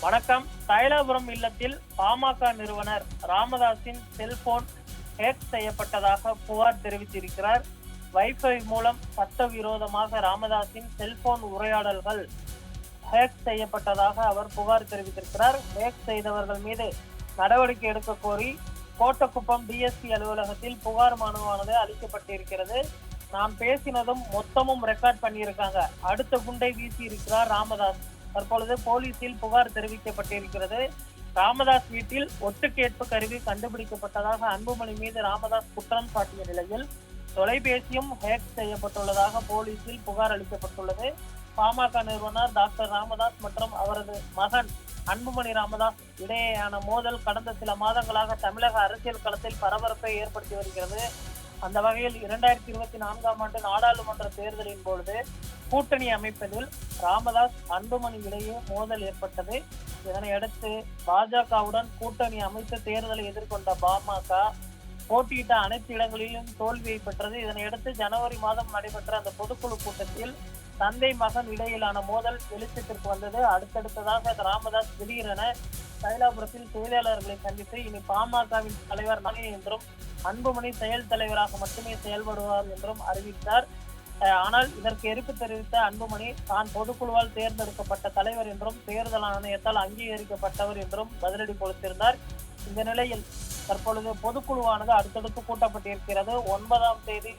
வணக்கம். தைலாபுரம் இல்லத்தில் பாமக நிறுவனர் ராமதாஸின் செல்போன் ஹேக் செய்யப்பட்டதாக புகார் தெரிவித்திருக்கிறார். வைஃபை மூலம் சட்டவிரோதமாக ராமதாஸின் செல்போன் உரையாடல்கள் ஹேக் செய்யப்பட்டதாக அவர் புகார் தெரிவித்திருக்கிறார். ஹேக் செய்தவர்கள் மீது நடவடிக்கை எடுக்க கோரி கோட்டக்குப்பம் டிஎஸ்பி அலுவலகத்தில் புகார் மனுவானது அளிக்கப்பட்டிருக்கிறது. நாம் பேசினதும் மொத்தமும் ரெக்கார்ட் பண்ணியிருக்காங்க. அடுத்த குண்டை வீசி இருக்கிறார் ராமதாஸ். தற்பொழுது போலீசில் புகார் தெரிவிக்கப்பட்டிருக்கிறது. ராமதாஸ் வீட்டில் ஒட்டுக்கேட்பு கருவி கண்டுபிடிக்கப்பட்டதாக அன்புமணி மீது ராமதாஸ் குற்றம் சாட்டிய நிலையில் தொலைபேசியும் ஹேக் செய்யப்பட்டுள்ளதாக போலீசில் புகார் அளிக்கப்பட்டுள்ளது. பாமக நிறுவனர் டாக்டர் ராமதாஸ் மற்றும் அவரது மகன் அன்புமணி ராமதாஸ் இடையேயான மோதல் கடந்த சில மாதங்களாக தமிழக அரசியல் களத்தில் பரபரப்பை ஏற்படுத்தி வருகிறது. அந்த வகையில் இரண்டாயிரத்தி இருபத்தி நான்காம் ஆண்டு நாடாளுமன்ற தேர்தலின் பொழுது கூட்டணி அமைப்பதில் ராமதாஸ் அன்புமணி இடையே மோதல் ஏற்பட்டது. இதனையடுத்து பாஜகவுடன் கூட்டணி அமைத்து தேர்தலை எதிர்கொண்ட பாமக போட்டியிட்ட அனைத்து இடங்களிலும் தோல்வியை பெற்றது. இதனையடுத்து ஜனவரி மாதம் நடைபெற்ற அந்த பொதுக்குழு கூட்டத்தில் தந்தை மகன் இடையிலான மோதல் வெளிச்சத்திற்கு வந்தது. அடுத்தடுத்ததாக ராமதாஸ் திடீரென தைலாபுரத்தில் செய்தியாளர்களை சந்தித்து இனி பாமகவின் தலைவர் நானே என்றும் அன்புமணி செயல் தலைவராக மட்டுமே செயல்படுவார் என்றும் அறிவித்தார். ஆனால் இதற்கு எதிர்ப்பு தெரிவித்த அன்புமணி தான் பொதுக்குழுவால் தேர்ந்தெடுக்கப்பட்ட தலைவர் என்றும் தேர்தல் ஆணையத்தால் அங்கீகரிக்கப்பட்டவர் என்றும் பதிலடி கொடுத்திருந்தார். இந்த நிலையில் தற்பொழுது பொதுக்குழுவானது அடுத்தடுத்து கூட்டப்பட்டிருக்கிறது. ஒன்பதாம் தேதி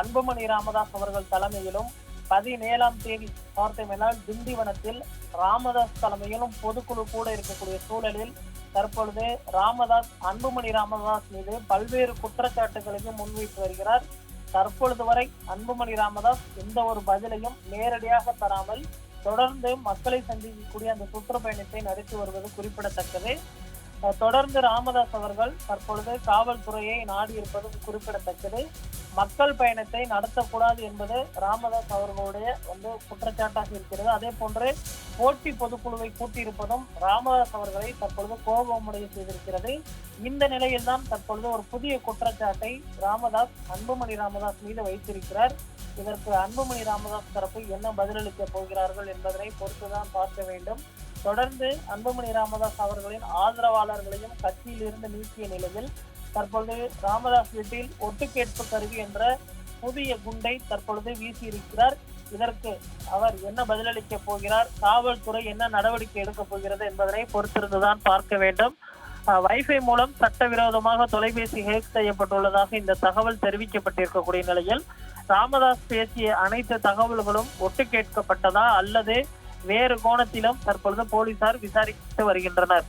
அன்புமணி ராமதாஸ் அவர்கள் தலைமையிலும் பதினேழாம் தேதி பார்த்தோமென்றால் திண்டிவனத்தில் ராமதாஸ் தலைமையிலும் பொதுக்குழு கூட இருக்கக்கூடிய சூழலில் தற்பொழுது ராமதாஸ் அன்புமணி ராமதாஸ் மீது பல்வேறு குற்றச்சாட்டுகளையும் முன்வைத்து வருகிறார். தற்பொழுது வரை அன்புமணி ராமதாஸ் எந்த ஒரு பதிலையும் நேரடியாக தராமல் தொடர்ந்து மக்களை சந்திக்கக்கூடிய அந்த சுற்றுப்பயணத்தை நடத்தி வருவது குறிப்பிடத்தக்கது. தொடர்ந்து ராமதாஸ் அவர்கள் தற்பொழுது காவல்துறையை நாடி குறிப்பிடத்தக்கது. மக்கள் பயணத்தை நடத்தக்கூடாது என்பது ராமதாஸ் அவர்களுடைய வந்து குற்றச்சாட்டாக இருக்கிறது. அதே போன்று போட்டி பொதுக்குழுவை கூட்டியிருப்பதும் ராமதாஸ் அவர்களை தற்பொழுது கோபமுடைய செய்திருக்கிறது. இந்த நிலையில்தான் தற்பொழுது ஒரு புதிய குற்றச்சாட்டை ராமதாஸ் அன்புமணி ராமதாஸ் மீது வைத்திருக்கிறார். இதற்கு அன்புமணி ராமதாஸ் தரப்பு என்ன பதிலளிக்க போகிறார்கள் என்பதனை பொறுத்துதான் பார்க்க வேண்டும். தொடர்ந்து அன்புமணி ராமதாஸ் அவர்களின் ஆதரவாளர்களையும் கட்சியில் இருந்து நீக்கிய நிலையில் தற்பொழுது ராமதாஸ் வீட்டில் ஒட்டுக்கேட்பு கருவி என்ற புதிய குண்டை தற்பொழுது வீசியிருக்கிறார். இதற்கு அவர் என்ன பதிலளிக்க போகிறார்? காவல்துறை என்ன நடவடிக்கை எடுக்க போகிறது என்பதனை பொறுத்திருந்துதான் பார்க்க வேண்டும். வைஃபை மூலம் சட்டவிரோதமாக தொலைபேசி ஹேக் செய்யப்பட்டுள்ளதாக இந்த தகவல் தெரிவிக்கப்பட்டிருக்கக்கூடிய நிலையில் ராமதாஸ் பேசிய அனைத்து தகவல்களும் ஒட்டு கேட்கப்பட்டதா அல்லது வேறு கோணத்திலும் தற்பொழுது போலீசார் விசாரித்து வருகின்றனர்.